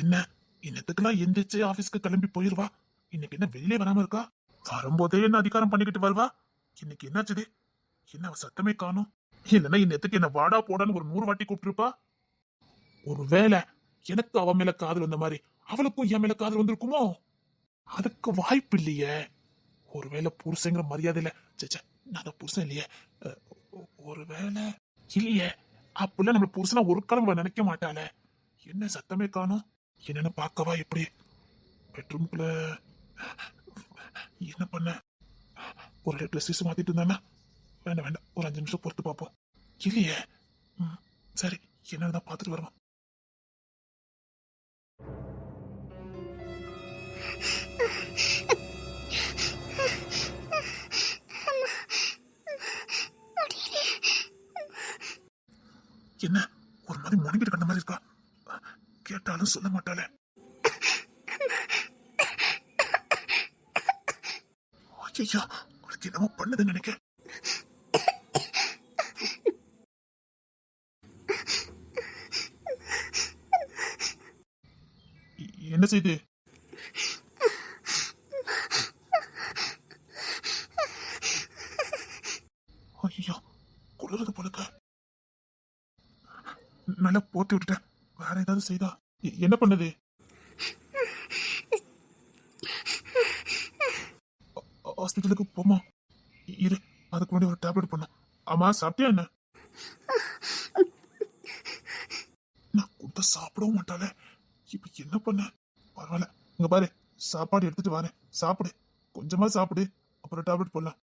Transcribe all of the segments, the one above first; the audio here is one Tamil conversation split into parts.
என்ன? இன்னத்துக்குலாம் எந்திரிச்சு ஆபீஸ்க்கு கிளம்பி போயிருவா? இன்னைக்கு என்ன வெளியே வராம இருக்கா? வரும்போதே என்ன அதிகாரம் பண்ணிக்கிட்டு வருவா? இன்னைக்கு என்னாச்சுது? என்ன அவ சத்தமே காணும். இல்லைன்னா இன்னத்துக்கு என்ன வாடா போடான்னு ஒரு நூறு வாட்டி கூப்பிட்டுருப்பா? ஒருவேளை எனக்கு அவன் மேல காதல் வந்த மாதிரி அவளுக்கும் என் மேல காதல் வந்திருக்குமோ? அதுக்கு வாய்ப்பு இல்லையே. ஒருவேளை புருஷங்கிற மரியாதையில சேச்சே நான் புருஷன் இல்லையே. ஒருவேளை இல்லையே. அப்படிலாம் நம்ம புருஷனா ஒரு காலம் நினைக்க மாட்டாளே. என்ன சத்தமே காணும். என்னன்னு பார்க்கவா எப்படி? பெட்ரூம்குள்ள என்ன பண்ண? ஒரு ட்ரெஸ் மாத்திட்டு இருந்தானா? வேண்டாம் வேண்டாம் ஒரு அஞ்சு நிமிஷம் பொறுத்து பார்ப்போம். இல்லையே. ம், சரி. என்னதான் பார்த்துட்டு வருவோம் என்ன? ஒரு மாதிரி முடங்கிட்டு கண்ட மாதிரி இருக்கா? கேட்டாலும் சொல்ல மாட்டாளே ஐயா அவளுக்கு என்னமோ பண்ணுதுன்னு நினைக்க என்ன செய்து? ஐயோ குளிரது போலக்க. நல்லா போத்தி விட்டுட்டேன். வேற ஏதாவது செய்தா? என்ன பண்ணுது? ஹாஸ்பிட்டலுக்கு போமா இரு அதுக்கு முன்னாடி ஒரு டேப்லெட் பண்ணும் ஆமா சாப்பிட்டியா என்ன? நான் கொடுத்த சாப்பிடவும் மாட்டாளே. இப்ப என்ன பண்ண? பரவாயில்ல. இங்க பாரு சாப்பாடு எடுத்துட்டு வரேன். சாப்பிடு. கொஞ்சமா சாப்பிடு. அப்புறம் டேப்லெட் போடலாம்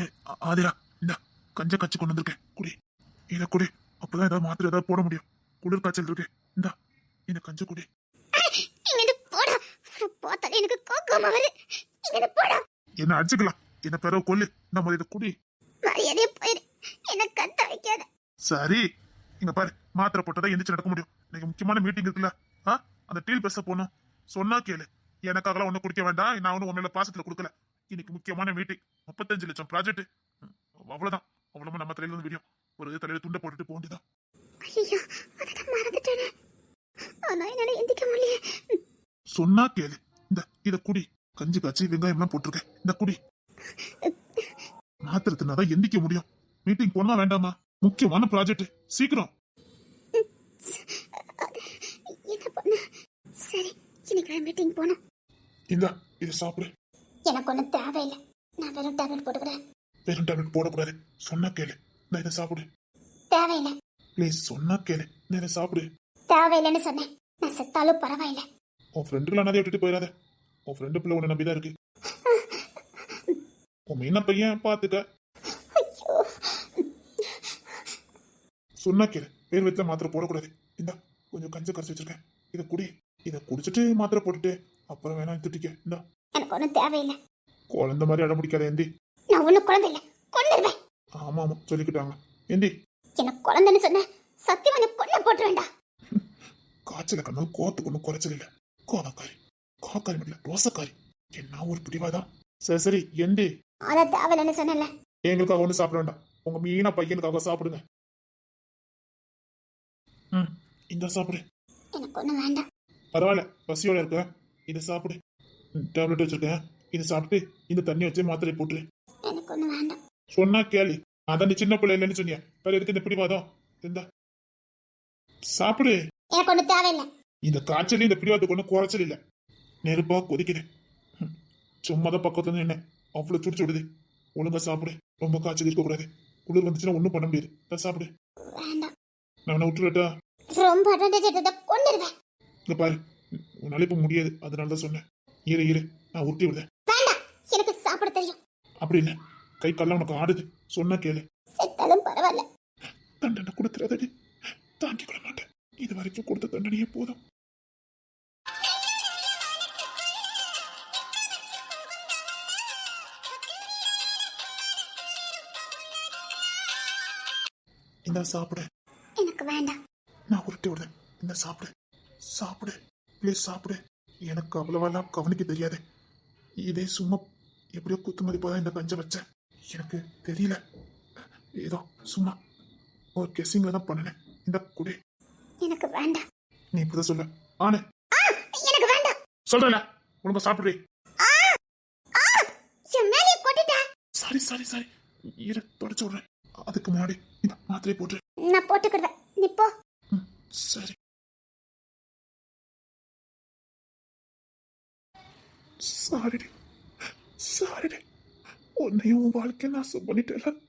ஏய், ஆ- ஆதிரா இந்த கஞ்ச கச்சி கொண்டு வந்திருக்கேன். குடி. இத குடி. அப்பதான் ஏதாவது மாத்திரை ஏதாவது போட முடியும். குளிர் காய்ச்சல் இருக்கு. இந்த இந்த கஞ்ச குடி. என்ன அடிச்சுக்கலாம். என்ன பிறகு கொல்லு. நம்ம இதை குடி. மரியாதையே போயிரு. என்ன கத்த வைக்காத. சரி. இங்க பாரு மாத்திரை போட்டதா எந்திரிச்சு நடக்க முடியும். இன்னைக்கு முக்கியமான மீட்டிங் இருக்குல்ல. அந்த டீல் பேச போகணும். சொன்னா கேளு. எனக்காகலாம் ஒன்றும் குடிக்க வேண்டாம். நான் ஒன்றும் உண்மையில பாசத்துல கொடுக்கல. இன்னைக்கு முக்கியமான மீட்டிங் முப்பத்தஞ்சு லட்சம் ப்ராஜெக்ட் அவ்வளவுதான். அவ்வளவு நம்ம தலையில இருந்து விடியும். ஒரு தலையில துண்டை போட்டுட்டு போக வேண்டியதான் ஐயோ அதை நான் மறந்துட்டேனே. ஆனா என்னால எந்திக்க முடியல. சொன்னா கேளு. இந்த இத குடி. கஞ்சி காய்ச்சி வெங்காயம் எல்லாம் போட்டிருக்கேன். இந்த குடி. மாத்திரை தின்னாதான் எந்திக்க முடியும். மீட்டிங் போனா வேண்டாமா? முக்கியமான ப்ராஜெக்ட் சீக்கிரம். என்ன பண்ண? சரி இன்னைக்கு மீட்டிங் போகணும். இந்த இதை சாப்பிடு. எனக்கு ஒன்றும் தேவையில்லை. நான் வெறும் டேப்லெட் போட்டுக்கிறேன். வெறும் டேப்லெட் போடக்கூடாது. சொன்னா கேளு. நான் இதை சாப்பிடு. தேவையில்லை. ப்ளீஸ் சொன்னா கேளு. நான் இதை சாப்பிடு. தேவையில்லைன்னு சொன்னேன். நான் செத்தாலும் பரவாயில்லை. உன் ஃப்ரெண்டுகளை நான் விட்டுட்டு போயிடாத. உன் ஃப்ரெண்டு பிள்ளை உன்னை நம்பிதான் இருக்கு. உன் மீன பையன் பாத்துக்க? ஐயோ. சொன்னா கேளு. பேர் வச்ச மாத்திரை போடக்கூடாது. இந்தா கொஞ்சம் கஞ்ச கரைச்சி வச்சிருக்கேன். இதை குடி. இதை குடிச்சிட்டு மாத்திரை போட்டுட்டு அப்புறம் வேணா திட்டிக்க இந்தா. எனக்கு ஒன்றும் தேவையில்லை. குழந்த மாதிரி அடம் பிடிக்காத எந்தி நான் ஒன்றும் குழந்தை இல்லை. கொண்டுருவேன் ஆமா ஆமா சொல்லிக்கிட்டாங்க. எந்தி எனக்கு குழந்தைன்னு சொன்ன சத்தியமா நீ கொல்ல போட்டு வேண்டாம் காய்ச்சல கண்ணால் கோத்துக்கு ஒன்றும் குறைச்சல் இல்ல. கோவக்காரி. கோக்காரி மட்டும் ரோசக்காரி. என்ன ஒரு பிடிவாதான் சரி சரி எந்தி அதை தேவையில்லைன்னு சொன்னேன்ல. எங்களுக்காக ஒன்றும் சாப்பிட வேண்டாம். உங்க மீனா பையனுக்காக சாப்பிடுங்க. ம் இந்த சாப்பிடு. எனக்கு ஒன்றும் வேண்டாம். பரவாயில்ல பசியோட இருக்க. இதை சாப்பிடு. டேப்லெட் வச்சிருக்கேன். இதை சாப்பிட்டு இந்த தண்ணி வச்சு மாத்திரை போட்டுரு. எனக்கு வேண்டாம். சொன்னா கேளு. அதான் நீ சின்ன பிள்ளை இல்லைன்னு சொன்னியா. வேற எதுக்கு இந்த பிடிவாதம்? இந்த. சாப்பிடு. எனக்கு தேவையில்லை. இந்த காய்ச்சல் இந்த பிடிவாதத்துக்கு ஒன்றும் குறைச்சல் இல்லை. நெருப்பா கொதிக்குது. ம். சும்மா தான் பக்கத்துல நின்று அவ்வளோ சுடிச்சு விடுது ஒழுங்கா சாப்பிடு. ரொம்ப காய்ச்சல் இருக்கக்கூடாது. குளிர் வந்துச்சுன்னா ஒன்றும் பண்ண முடியாது. தான் சாப்பிடு. வேண்டாம். நான் உன்னை விட்டுறட்டா? ரொம்ப அட்வான்டேஜ் எடுத்ததை கொண்டுருவேன் இங்க பாரு. உன்னால இப்ப முடியாது. அதனால தான் சொன்னேன். இரு இரு. நான் உருட்டி விடுறேன். வேண்டாம். எனக்கு சாப்பிட தெரியும். அப்படி இல்லை கை கால்லாம் உனக்கு ஆடுது சொன்னா கேளு. செத்தாலும் பரவாயில்ல. தண்டனை கொடுக்கறதடி தாங்கிக் கொள்ள மாட்டேன். இது வரைக்கும் கொடுத்த தண்டனையே போதும். இந்த சாப்பிடு. எனக்கு வேண்டாம். நான் உருட்டி விடுறேன். இந்த சாப்பிடு. சாப்பிடு. ப்ளீஸ் சாப்பிடு. எனக்கு அவ்வளவெல்லாம் கவனிக்க தெரியாது. இதே சும்மா எப்படியோ குத்து மதிப்பாக இந்த கஞ்சை வச்சேன் எனக்கு தெரியல. ஏதோ சும்மா ஒரு கெஸ்ஸிங்ல தான் பண்ணினேன். இந்த குடி. எனக்கு வேண்டாம். நீ இப்பதான் சொல்ல. ஆனே. எனக்கு வேண்டாம். சொல்றல உனக்கு சாப்பிடுறே. Sorry sorry sorry. இரு தொடச்சு விடுறேன். அதுக்கு முன்னாடி இந்த மாத்திரை போட்டு. நான் போட்டுக்கிடுவேன். நீ போ. சரி. சாரிடி. சாரிடி. உன்னையும் உன் வாழ்க்கை நாசம் பண்ணிட்டேல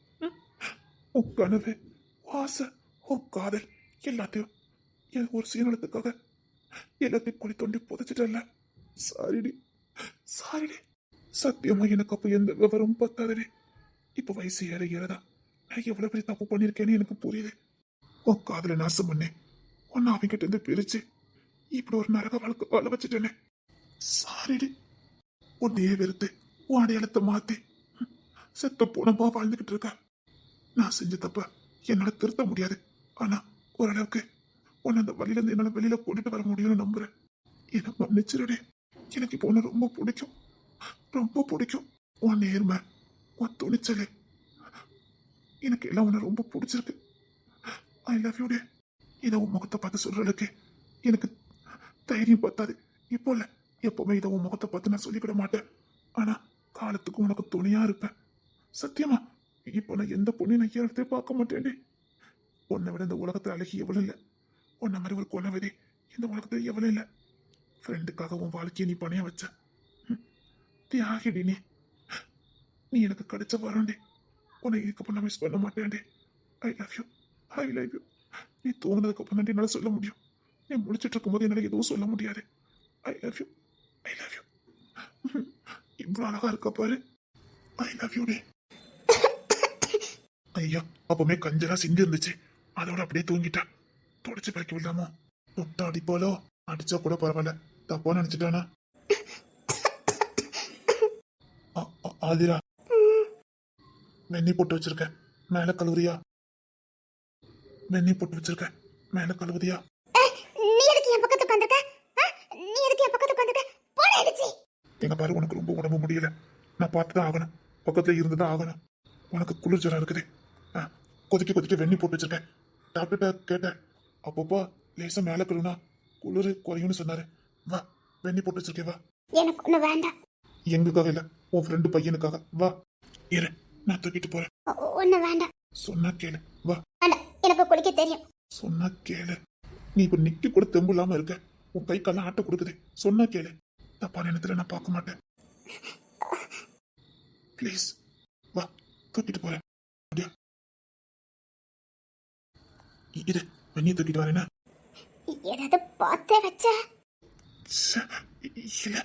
உன் கனவு வாச ஆசை உன் காதல் எல்லாத்தையும் என் ஒரு சீனத்துக்காக எல்லாத்தையும் குழி தோண்டி புதைச்சிட்டல சாரிடி. சாரிடி. சத்தியமா எனக்கு அப்ப எந்த விவரமும் பத்தாதடி. இப்ப வயசு ஏற ஏறதா நான் எவ்வளவு பெரிய தப்பு பண்ணிருக்கேன்னு எனக்கு புரியுது. உன் காதல நாசம் பண்ணேன் உன்னை அவங்கிட்ட இருந்து பிரிச்சு இப்படி ஒரு நரக வாழ்க்கை வாழ வச்சுட்டேனே. சாரிடி. உன்னையே வெறுத்து உன் அடையாளத்தை மாத்தி. ம், செத்த போனமா வாழ்ந்துகிட்டு இருக்க. நான் செஞ்ச தப்ப என்னால திருத்த முடியாது. ஆனா ஓரளவுக்கு உன்னை அந்த வழியில இருந்து என்னால வெளியில கூட்டிட்டு வர முடியும்னு நம்புறேன். எனக்கு மன்னிச்சிருடே. எனக்கு இப்போ உன்னை ரொம்ப பிடிக்கும். ரொம்ப பிடிக்கும். உன் நேர்மை உன் துணிச்சல். எனக்கு எல்லாம் உன்னை ரொம்ப பிடிச்சிருக்கு. ஐ லவ் யூ டே. இதை உன் முகத்தை பார்த்து சொல்றதுக்கு எனக்கு தைரியம் பத்தாது. இப்போ இல்லை. எப்பவுமே இதை உன் முகத்தை பார்த்து நான் சொல்லிக்கிட மாட்டேன். ஆனா காலத்துக்கு உனக்கு துணையா இருப்பேன். சத்தியமா இப்போ நான் எந்த பொண்ணையும் நான் ஏறத்தே பார்க்க மாட்டேனே. உன்னை விட இந்த உலகத்துல அழகி எவ்வளவு இல்லை. உன்னை மாதிரி ஒரு கொலவதி இந்த உலகத்துல எவ்வளவு இல்லை. ஃப்ரெண்டுக்காக உன் வாழ்க்கையை நீ பணைய வச்ச. ம், தியாகிடி நீ. நீ எனக்கு கிடைச்ச வரண்டே உன்னை இதுக்கப்புறம் நான் மிஸ் பண்ண மாட்டேன்டே I love you I love you நீ தூங்கினதுக்கு அப்புறம் தான் என்னால் சொல்ல முடியும். நீ முடிச்சிட்டு இருக்கும்போது என்னால் எதுவும் சொல்ல முடியாது. I love you I love you இவ்வளோ அழகா இருக்க பாரு. ஐ லவ் யூ டே ஐயா அப்பவுமே கஞ்சலா சிங்கி இருந்துச்சு. அதோட அப்படியே தூங்கிட்டா. தொடச்சு பறக்கி விடலாமோ? தொட்டா அடிப்பாலோ அடிச்சா கூட பரவாயில்ல. தப்பா நினைச்சிட்டானா? ஆ- ஆதிரா. வெண்ணி போட்டு வச்சிருக்கேன் மேல கழுவுறியா? வெண்ணி போட்டு வச்சிருக்கேன் மேல கழுவுறியா நீ எதுக்கு என் பக்கத்துக்கு வந்திருக்க ஆ? நீ எதுக்கு என் பக்கத்துக்கு வந்திருக்க போட அடிச்சு. எங்க பாரு உனக்கு ரொம்ப உடம்பு முடியல. நான் பார்த்து தான் ஆகணும். பக்கத்துல இருந்து தான் ஆகணும். உனக்கு குளிர் ஜுரம் இருக்குது. கொதிக்க கொதிக்க வெண்ணி போட்டு வச்சிருக்கேன். டாக்டர்கிட்ட கேட்டேன். அப்பப்போ லேசா மேல கழுவுனா குளிர் குறையும்னு சொன்னாரு. வா வெண்ணி போட்டு வச்சிருக்கேன் வா. எனக்கு ஒண்ணு வேண்டாம். எங்களுக்காக இல்ல உன் ஃப்ரெண்டு பையனுக்காக. வா இரு நான் தூக்கிட்டு போறேன். ஒண்ணு வேண்டாம். சொன்னா கேளு வா. வேண்டாம் எனக்கு குடிக்க தெரியும். சொன்னா கேளு. நீ இப்ப நிக்க கூட தெம்பு இல்லாம இருக்க. உன் கை காலம் ஆட்ட கொடுக்குது. சொன்னா கேளு. தப்பா நேரத்துல நான் பார்க்க மாட்டேன். ப்ளீஸ் வா தூக்கிட்டு போறேன். இரு வெந்நீர் தூக்கிட்டு வரேன்னா ஏதாவது பார்த்தே வச்ச? இல்ல.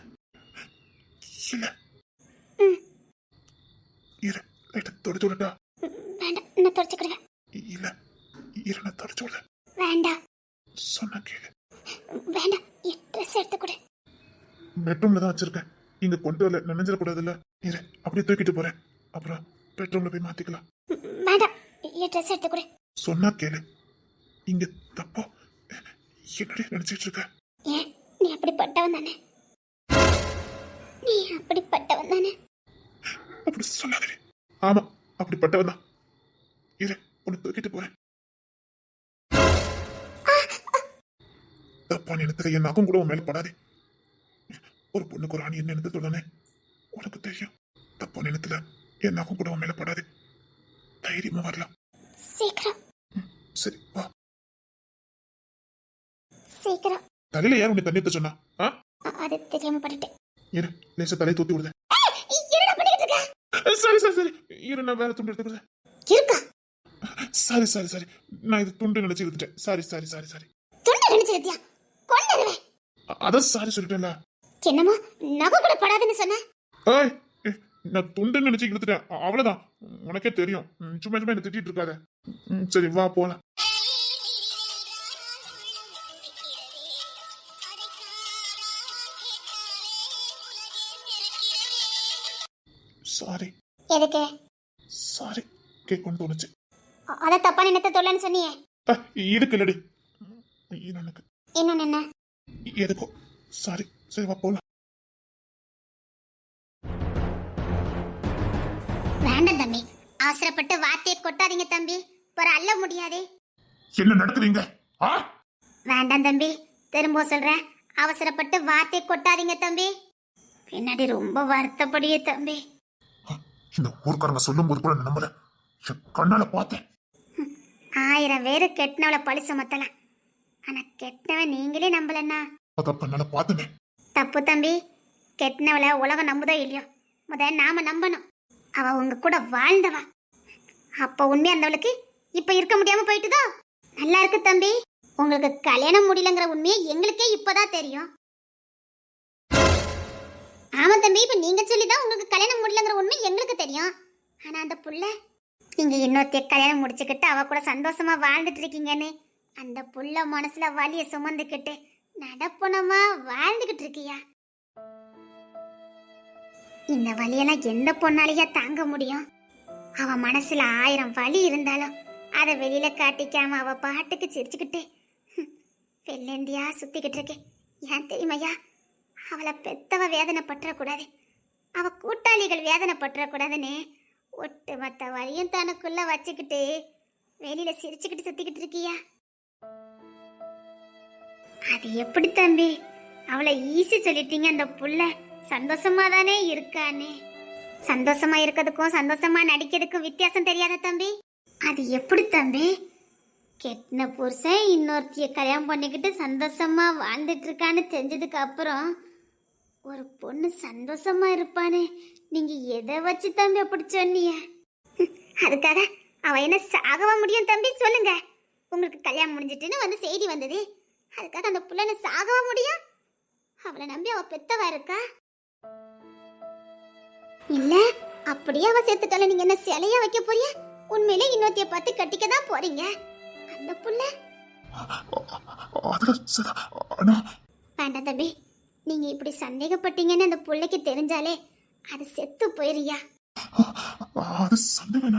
இல்ல. இரு லைட்டா தொடச்சு விடட்டா? வேண்டாம் நான் தொடச்சுக்கிடுவேன் இ- இல்ல. இரு நான் தொடச்சு விட வேண்டாம். சொன்னா கேளு. வேண்டாம் என் ட்ரெஸ் எடுத்து கொடு. பெட்ரூம்ல தான் வச்சிருக்கேன். இங்க கொண்டு வரல நினைஞ்சிடக்கூடாது இல்ல இரு அப்படியே தூக்கிட்டு போறேன். அப்புறம் பெட்ரூம்ல போய் மாத்திக்கலாம். ம், வேண்டாம் என் ட்ரெஸ் எடுத்து கொடு. சொன்னா கேளு. இங்க தப்போ? என்னடி நினைச்சிட்டு இருக்க? ஏன்? நீ அப்படிப்பட்டவன் தானே? நீ அப்படிப்பட்டவன் தானே? அப்படி சொல்லாதடி. ஆமா அப்படிப்பட்டவன் தான். இரு உன்னை தூக்கிட்டு போறேன். தப்பான இடத்துல என் நகம் கூட உன் மேல படாதே. ஒரு பொண்ணுக்கு ஒரு ஆணி என்ன எடுத்து சொல்லனே உனக்கு தெரியும். தப்பான இடத்துல என் நகம் கூட மேல படாது. தைரியமா வரலாம். சீக்கிரம். சரி வா. சீக்கிரம். தலையில யார் உன்னை தண்ணி ஊத்த சொன்னா அது தெரியாம பண்ணிட்டேன் இரு லேசா தலையை தூத்தி விடுதேன் சரி சரி சரி. இரு நான் வேற துண்டு எடுத்துக்கிறேன். இருக்கா? Sorry sorry sorry. நான் இது துண்டு நினைச்சு எடுத்துட்டேன் சாரி சாரி சாரி சாரி. துண்டு நினைச்சிருத்தியா கொண்டுருவேன் அ- அதான் சாரி சொல்லிட்டேன்ல. என்னமோ நகை கூட படாதுன்னு சொன்ன? ஏய் நான் துண்டு நினைச்சு எடுத்துட்டேன் அ- அவ்வளவுதான். உனக்கே தெரியும். சும்மா சும்மா என்ன திட்டிட்டு இருக்காத. சரி வா போலாம். சாரி எதுக்கு? சாரி கேட்கணும்னு தோணுச்சு. அத தப்பான எண்ணத்தை சொல்லன்னு சொன்னியே. இதுக்கு இல்லடி. எனக்கு இன்னொன்னு என்ன? எதுக்கோ. சாரி சரி வா போலாம் வேண்டாம் தம்பி. அவசரப்பட்டு வார்த்தையை கொட்டாதீங்க தம்பி. ஒரு அள்ள முடியாதே. என்ன நடத்துறீங்க ஆ? வேண்டாம் தம்பி. திரும்ப சொல்றேன். அவசரப்பட்டு வார்த்தையை கொட்டாதீங்க தம்பி. பின்னாடி ரொம்ப வருத்தப்படியே தம்பி. இந்த ஊர்க்காரங்க சொல்லும் போது கூட நம்பல என் கண்ணால பார்த்தேன். ஆயிரம் பேரு கெட்டினவளை பழி சுமத்தலாம். ஆனா கெட்டினவன் நீங்களே நம்பலன்னா அத கண்ணால பார்த்தனே. தப்பு தம்பி. கெட்டினவளை உலகம் நம்புதோ இல்லையோ? முத நாம நம்பணும். அவ உங்க கூட வாழ்ந்தவா. அப்ப உண்மை அந்தவளுக்கு இப்ப இருக்க முடியாம போயிட்டுதோ? நல்லா இருக்கு தம்பி. உங்களுக்கு கல்யாணம் முடியலங்கிற உண்மையை எங்களுக்கே இப்பதான் தெரியும். ஆமா தம்பி இப்ப நீங்க சொல்லிதான் உங்களுக்கு கல்யாணம் முடியலங்கிற உண்மை எங்களுக்கு தெரியும். ஆனா அந்த புள்ள நீங்க இன்னொருத்தைய கல்யாணம் முடிச்சுக்கிட்டு அவ கூட சந்தோஷமா வாழ்ந்துட்டு இருக்கீங்கன்னு அந்த புள்ள மனசுல வலிய சுமந்துக்கிட்டு நடப்பணமா வாழ்ந்துகிட்டு இருக்கியா? இந்த வழியெல்லாம் எந்த பொண்ணாலேயா தாங்க முடியும்? அவ மனசுல ஆயிரம் வலி இருந்தாலும் அதை வெளியில காட்டிக்காம அவ பாட்டுக்கு சிரிச்சுக்கிட்டு ஹம், வெள்ளேந்தியா சுத்திக்கிட்டு இருக்கேன் ஏன் தெரியுமையா? அவளை பெத்தவ வேதனை பற்றக்கூடாது அவ கூட்டாளிகள் வேதனை பற்றக்கூடாதுன்னு ஒட்டு மொத்த வழியும் தனக்குள்ள வச்சுக்கிட்டு வெளியில சிரிச்சுக்கிட்டு சுத்திக்கிட்டு இருக்கியா? அது எப்படி தம்பி? அவளை ஈஸி சொல்லிட்டீங்க அந்த புள்ள. சந்தோஷமா தானே இருக்கானே. சந்தோஷமா இருக்கிறதுக்கும் சந்தோஷமா நடிக்கிறதுக்கும் வித்தியாசம் தெரியாத தம்பி? அது எப்படி தம்பி? கெட்டின புருஷன் இன்னொருத்திய கல்யாணம் பண்ணிக்கிட்டு சந்தோஷமா வாழ்ந்துட்டு இருக்கான்னு தெரிஞ்சதுக்கு அப்புறம் ஒரு பொண்ணு சந்தோஷமா இருப்பானே. நீங்க எதை வச்சு தம்பி அப்படி சொன்னீங்க? அதுக்காக அவ என்ன சாகவா முடியும் தம்பி? சொல்லுங்க. உங்களுக்கு கல்யாணம் முடிஞ்சிட்டுன்னு வந்து செய்தி வந்தது. அதுக்காக அந்த புள்ளனை சாகவா முடியும்? அவளை நம்பி அவ பெத்தவா இருக்கா? இல்ல அப்படியே அவ செத்துட்டால நீங்க என்ன சிலையா வைக்க போறிய உண்மையிலே இன்னொருத்திய பார்த்து கட்டிக்க தான் போறீங்க. அந்த புள்ள? வேண்டாம் தம்பி நீங்க இப்படி சந்தேகப்பட்டீங்கன்னு அந்த புள்ளைக்கு தெரிஞ்சாலே அது செத்து போயிருயா? அது சந்தேகம்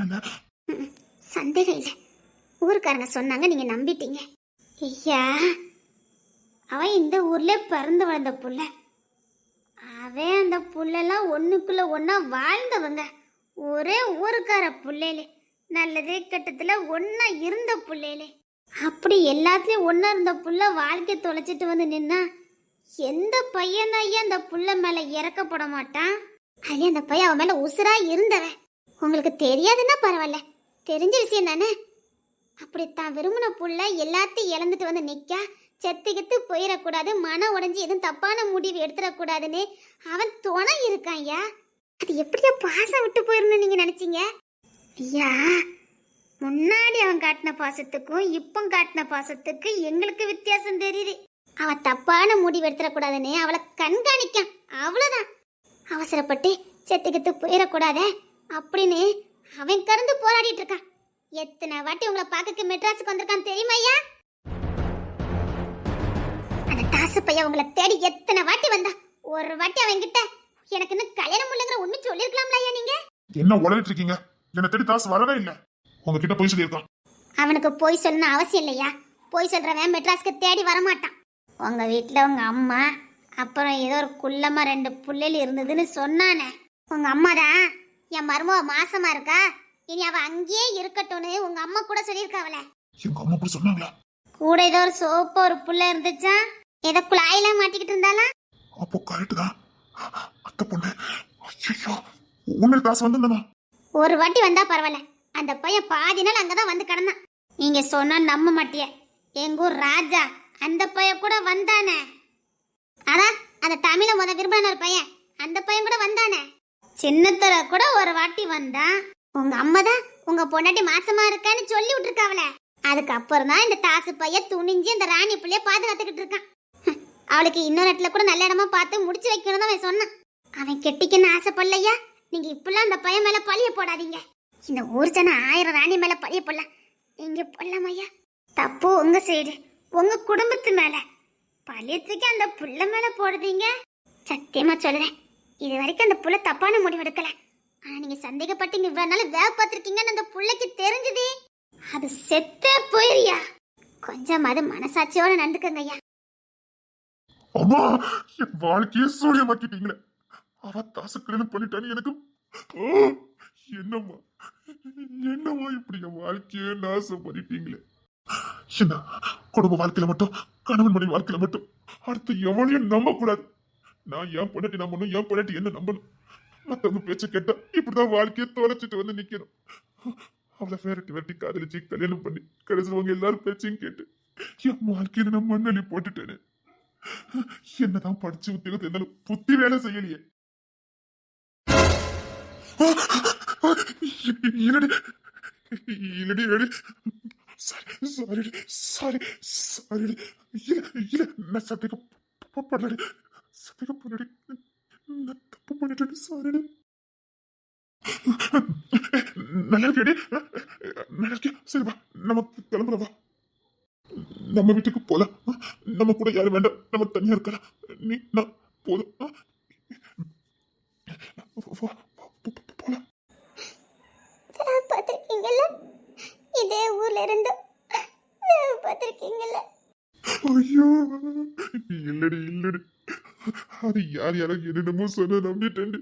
ம், சந்தேகம் இல்லை. ஊருக்காரங்க சொன்னாங்க நீங்க நம்பிட்டீங்க. ஐயா அவன் இந்த ஊர்ல பிறந்து வளர்ந்த புள்ள. அவன் அந்த புள்ளெல்லாம் ஒண்ணுக்குள்ள ஒன்றா வாழ்ந்தவங்க. ஒரே ஊருக்கார புள்ளையிலே நல்லதே கெட்டத்துல ஒன்றா இருந்த புள்ளையிலே. அப்படி எல்லாத்துலயும் ஒன்றா இருந்த புள்ள வாழ்க்கை தொலைச்சிட்டு வந்து நின்னா எந்த பையன் ஐயா அந்த புள்ள மேல இறக்கப்பட மாட்டான்? அதே அந்த பையன் அவன் மேல உசுரா இருந்தவன். உங்களுக்கு தெரியாதுன்னா பரவாயில்ல. தெரிஞ்ச விஷயம் தானே? அப்படி தான் விரும்பின புள்ள எல்லாத்தையும் இழந்துட்டு வந்து நிற்க செத்துக்கிட்டு போயிடக்கூடாது மனம் உடஞ்சி எதுவும் தப்பான முடிவு எடுத்துடக்கூடாதுன்னு அவன் துணை இருக்கான் ஐயா. அது எப்படியா பாசம் விட்டு போயிடணும் நீங்க நினைச்சீங்க? ஐயா முன்னாடி அவன் காட்டின பாசத்துக்கும் இப்போ காட்டின பாசத்துக்கு எங்களுக்கு வித்தியாசம் தெரியுது. அவன் தப்பான முடிவு எடுத்துடக்கூடாதுன்னு அவளை கண்காணிக்கான். அவ்வளோதான் அவசரப்பட்டு செத்துக்கிட்டு போயிடக்கூடாதே அப்படின்னு அவன் கறந்து போராடிட்டு இருக்கான். எத்தனை வாட்டி உங்களை பார்க்க மெட்ராஸுக்கு வந்திருக்கான் தெரியுமா ஐயா? பையன் உங்களை தேடி எத்தனை வாட்டி வந்தா? ஒரு வாட்டி அவன் கிட்ட எனக்கு இன்னும் கல்யாணம் இல்லைங்கிற ஒண்ணு சொல்லிருக்கலாம்ல ஐயா நீங்க? என்ன உளறிட்டு இருக்கீங்க? என்ன தேடி தாஸ் வரவே இல்ல. உங்ககிட்ட போய் சொல்லியிருக்கான். அவனுக்கு போய் சொல்லணும் அவசியம் இல்லையா? போய் சொல்றவன் மெட்ராஸ்க்கு தேடி வரமாட்டான். உங்க வீட்டில் உங்க அம்மா அப்புறம் ஏதோ ஒரு குள்ளமா ரெண்டு புள்ளைகள் இருந்ததுன்னு சொன்னானே. உங்க அம்மா தான் என் மருமவ மாசமா இருக்கா? இனி அவ அங்கேயே இருக்கட்டும்னு உங்க அம்மா கூட சொல்லியிருக்காவல. எங்க அம்மா அப்படி சொன்னாங்களா? கூட ஏதோ ஒரு சோப்பு ஒரு புள்ள இருந்துச்சா? ஏதோ குழாயெல்லாம் மாட்டிக்கிட்டு இருந்தாளா? அப்போ கரெக்ட் தான் அத்தை பொண்ணு. ஐயோ உண்மையில தாஸ் வந்திருந்தா ஒரு வாட்டி வந்தா பரவாயில்ல. அந்த பையன் பாதி நாள் அங்கதான் வந்து கிடந்தான். நீங்க சொன்னா நம்ப மாட்டிய. எங்க ஊர் ராஜா அந்த பையன் கூட வந்தானே? அதான் அந்த தமிழ முத விரும்பின ஒரு பையன். அந்த பையன் கூட வந்தானே? சின்னத்தர கூட ஒரு வாட்டி வந்தான் உங்க அம்மா தான் உங்க பொண்டாட்டி மாசமா இருக்கான்னு சொல்லி விட்டுருக்காவல அதுக்கப்புறம் தான் இந்த தாசு பையன் துணிஞ்சு அந்த ராணி பிள்ளைய பாதுகாத்துக்கிட்டு இருக்கான். அவளுக்கு இன்னொரு இடத்துல கூட நல்ல இடமா பார்த்து முடிச்சு வைக்கணும் தான் அவன் சொன்னான். அவன் கெட்டிக்கன்னு ஆசைப்படலையா? நீங்க இப்பெல்லாம் அந்த பையன் மேல பழிய போடாதீங்க. இந்த ஊர் ஜன ஆயிரம் ராணி மேல பழிய போடலாம். நீங்க போடலாம் ஐயா? தப்பு உங்க சைடு உங்க குடும்பத்து மேல. பழியத்துக்கு அந்த புள்ள மேல போடுறீங்க சத்தியமா சொல்லுறேன். இது வரைக்கும் அந்த புள்ள தப்பான முடிவு எடுக்கல. ஆனா நீங்க சந்தேகப்பட்டீங்க இவ்வளவு நாள் வேக பார்த்துருக்கீங்கன்னு அந்த புள்ளைக்கு தெரிஞ்சது. அது செத்தே போயிரியா? கொஞ்சம் அது மனசாட்சியோட நடந்துக்கங்கய்யா அம்மா என் வாழ்க்கையே சூழியமாக்கிட்டீங்களே அவ தாச கல்யாணம் பண்ணிட்டான்னு எனக்கு என்னம்மா என்னம்மா இப்படி என் வாழ்க்கையே நாசம் பண்ணிட்டீங்களே என்ன குடும்ப வாழ்க்கையில மட்டும் கணவன் மனைவி வாழ்க்கையில மட்டும் அடுத்து எவனையும் நம்ப கூடாது நான் என் பொண்டாட்டி நம்பணும் என் பொண்டாட்டி என்ன நம்பணும்? மத்தவங்க பேச்ச கேட்டா இப்படிதான் வாழ்க்கையை தொலைச்சிட்டு வந்து நிக்கணும். அவளை விரட்டி விரட்டி காதலிச்சு கல்யாணம் பண்ணி கடைசி அவங்க எல்லாரும் பேச்சையும் கேட்டு என் வாழ்க்கையில நான் மண்ணலி போட்டுட்டேனே. என்னதான் படிச்சு உத்தியோகத்தை இருந்தாலும் புத்தி வேலை செய்யலையே. இல்லடி இல்லடி இல்லடி சாரி சாரி சாரி சாரி இல்ல இல்ல நான் சத்தியம் பண்ணடி பண்ணடி நான் தப்பு பண்ணிட்டேன் சாரிடி நல்லா இருக்கேடி நல்லா இருக்கே சரி வா நம்ம கிளம்புறவா நம்ம வீட்டுக்கு போலாம் நம்ம கூட யாரும் வேண்டாம். நம்ம தனியா இருக்கலாம் நீ நான் போதும். வா, வா, போ- போ- போலாம். வேவு பார்த்துருக்கீங்கல்ல இதே ஊர்ல இருந்து. வேவு பார்த்துருக்கீங்கல்ல ஐயோ இல்லடி இல்லடி. அது யார் யாரோ என்னென்னமோ சொன்ன நம்பிட்டேன்டி.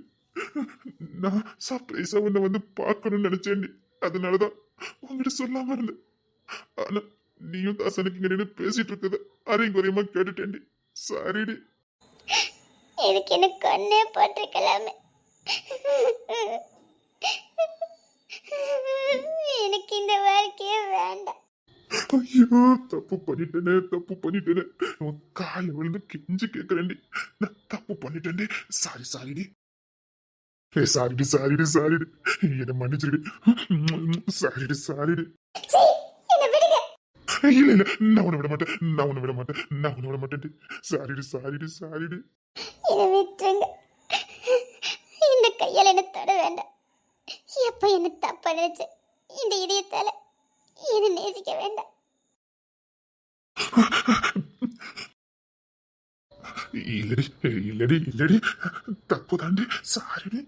நான் சர்ப்ரைஸா உன்னை வந்து பார்க்கணும்னு நினைச்சேன்டி. அதனாலதான் உங்ககிட்ட சொல்லாம இருந்தேன். ஆனா நீயும் தாசனுக்கு இங்க நின்று பேசிட்டு இருக்கத அரையும் குறையமா கேட்டுட்டேன்டி. சாரிடி. இதுக்கு எனக்கு கண்ணே போட்டிருக்கலாமே எனக்கு இந்த வாழ்க்கையே வேண்டாம். ஐயோ தப்பு பண்ணிட்டேனே தப்பு பண்ணிட்டேனே. உன் கால விழுந்து கெஞ்சு கேட்கறேன்டி நான் தப்பு பண்ணிட்டேன்டி. சாரி சாரிடி. ஏ சாரிடி சாரிடி சாரிடி. என்ன மன்னிச்சிருடி. சாரிடி சாரிடி. இல்ல இல்ல. நான் உன்னை விட மாட்டேன். நான் உன்னை விட மாட்டேன். நான் உன்னை விட மாட்டேன்டி. சாரிடி சாரிடி சாரிடி. விட்டுருங்க. இந்த கையால் என்ன தொட வேண்டாம். எப்ப என்ன தப்பா நினைச்சு இந்த இதயத்தால என்ன நேசிக்க வேண்டாம். இல்லடி இல்லடி இல்லடி. தப்பு தாண்டி சாரிடி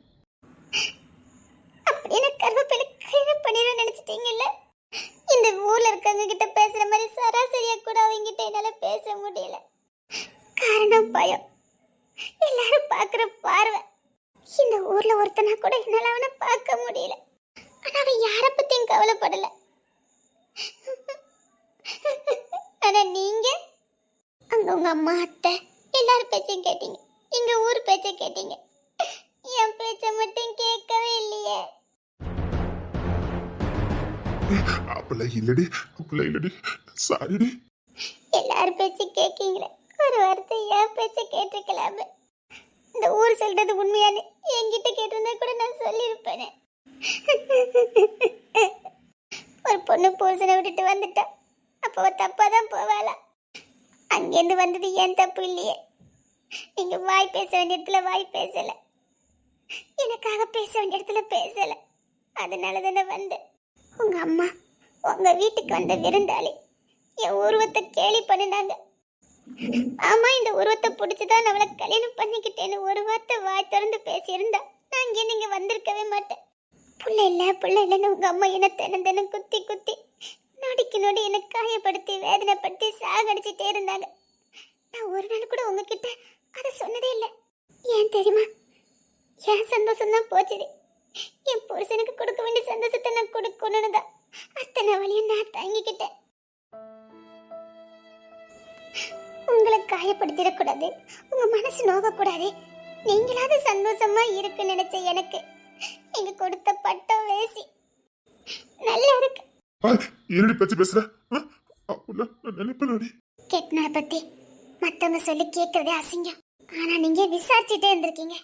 அப்படின்னு கருவேப்பிலை கைது பண்ணிடுவேன் நினைச்சிட்டீங்கல்ல? இந்த ஊர்ல இருக்கவங்க கிட்ட பேசுற மாதிரி சராசரியா கூட அவங்க கிட்ட என்னால பேச முடியல. காரணம் பயம். எல்லாரும் பாக்குற பார்வை. இந்த ஊர்ல ஒருத்தனா கூட என்னால அவனை பார்க்க முடியல. ஆனா அவன் யார பத்தியும் கவலைப்படல. ஆனா நீங்க? அங்க உங்க அம்மா அத்தை எல்லாரும் பேச்சையும் கேட்டீங்க. எங்க ஊர் பேச்சை கேட்டீங்க. என் பேச்சை மட்டும் கேட்கவே இல்லையே. அப்பல இல்லடி அப்பல இல்லடி. சாரிடி எல்லாரும் பேச்சு கேட்கீங்களே ஒரு வார்த்தை என் பேச்சு கேட்டிருக்கலாமே. இந்த ஊர் சொல்றது உண்மையானு என்கிட்ட கேட்டிருந்தா கூட நான் சொல்லியிருப்பேனே. ஒரு பொண்ணு புருஷனை விட்டுட்டு வந்துட்டா. அப்போ தப்பா தான் போவாளா? அங்கேருந்து வந்தது ஏன் தப்பு இல்லையே. நீங்க வாய் பேச வேண்டிய இடத்துல வாய் பேசல. எனக்காக பேச வேண்டிய இடத்துல பேசல. அதனால தானே வந்தேன். உங்க அம்மா உங்க வீட்டுக்கு வந்த விருந்தாளி. என் உருவத்தை கேலி பண்ணினாங்க. ஆமா இந்த உருவத்தை பிடிச்சுதான் நான் அவளை கல்யாணம் பண்ணிக்கிட்டேன்னு ஒரு வார்த்தை வாய் திறந்து பேசியிருந்தா நான் இங்கே நீங்க வந்திருக்கவே மாட்டேன். புள்ள இல்ல புள்ள இல்லைன்னு உங்க அம்மா என்ன தினம் தினம் குத்தி குத்தி நொடிக்கு நொடி என்னை காயப்படுத்தி வேதனைப்படுத்தி சாகடிச்சிட்டே இருந்தாங்க. நான் ஒரு நாள் கூட உங்ககிட்ட அதை சொன்னதே இல்லை. ஏன் தெரியுமா? என் சந்தோஷம் தான் போச்சுது. என் புருஷனுக்கு கொடுக்க வேண்டிய சந்தோஷத்தை நான் கொடுக்கணும்னு தான். அத்தனை வழியும் நான் தாங்கிக்கிட்டேன். உங்களை காயப்படுத்திடக்கூடாது. உங்க மனசு நோகக்கூடாது. நீங்களாவது சந்தோஷமா இருக்கு நினைச்ச எனக்கு. நீங்க கொடுத்த பட்டம் வேசி. நல்லா இருக்கு. என்னடி பேச்சு பேசுற? கெட்னார பத்தி. மத்தவங்க சொல்லி கேட்கறதே அசிங்கம். ஆனா நீங்க விசாரிச்சுட்டே இருந்திருக்கீங்க.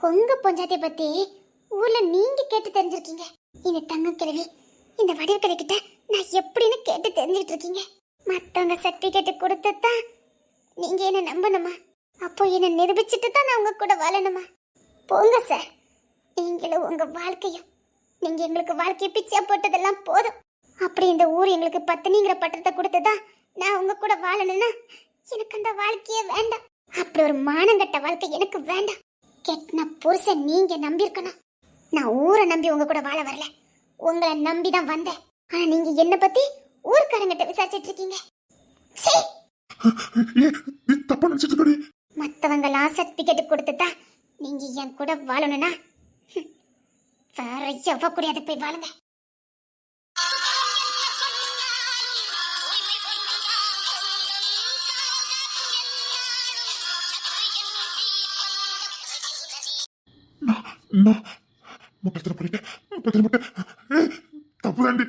உங்க பொஞ்சாத்திய பத்தி ஊர்ல நீங்க கேட்டு தெரிஞ்சிருக்கீங்க. இந்த தங்க கிழவி இந்த வடிவக்கலை கிட்ட நான் எப்படின்னு கேட்டு தெரிஞ்சுட்டு இருக்கீங்க மத்தவங்க சர்டிபிகேட் கொடுத்துதான் நீங்க என்ன நம்பணுமா? அப்போ என்ன நிரூபிச்சுட்டு தான் நான் உங்க கூட வாழணுமா? போங்க சார் நீங்களும் உங்க வாழ்க்கையும் நீங்க எங்களுக்கு வாழ்க்கையை பிச்சை போட்டதெல்லாம் போதும். அப்படி இந்த ஊர் எங்களுக்கு பத்தினிங்கிற பட்டத்தை கொடுத்துதான் நான் உங்க கூட வாழணும்னா எனக்கு அந்த வாழ்க்கையே வேண்டாம். அப்படி ஒரு மானங்கட்ட வாழ்க்கை எனக்கு வேண்டாம். கெட்டின புருஷன் நீங்க நம்பியிருக்கணும். நான் ஊரை நம்பி உங்க கூட வாழ வரல. உங்களை நம்பி தான் வந்தேன். ஆனா நீங்க என்ன பத்தி ஊர்க்காரங்கிட்ட விசாரிச்சிட்டு இருக்கீங்க. தப்பா நினைச்சிட்டு இருக்கடி மத்தவங்களாம் சர்டிபிகேட் கொடுத்துட்டா நீங்க என் கூட வாழணும்னா வேற எவ்வளோ கூடியது போய் வாழுங்க. நான் பத்திரம் தப்பு தாண்டி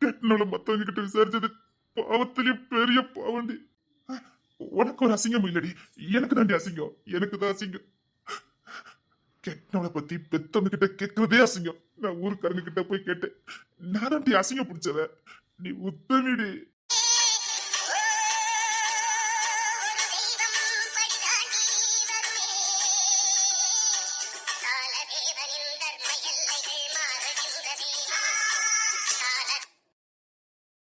கெட்டினோட மத்தவங்க கிட்ட விசாரிச்சது பாவத்திலே பெரிய பாவண்டி. உனக்கு ஒரு அசிங்கம் இல்லடி. எனக்கு தாண்டி அசிங்கம். எனக்கு தான் அசிங்கம். கெட்டினவளை பத்தி பெத்தவங்க கிட்ட கேட்கறதே அசிங்கம். நான் ஊருக்காரங்க கிட்ட போய் கேட்டேன். நான் தாண்டி அசிங்கம் பிடிச்சத நீ உத்தமிடி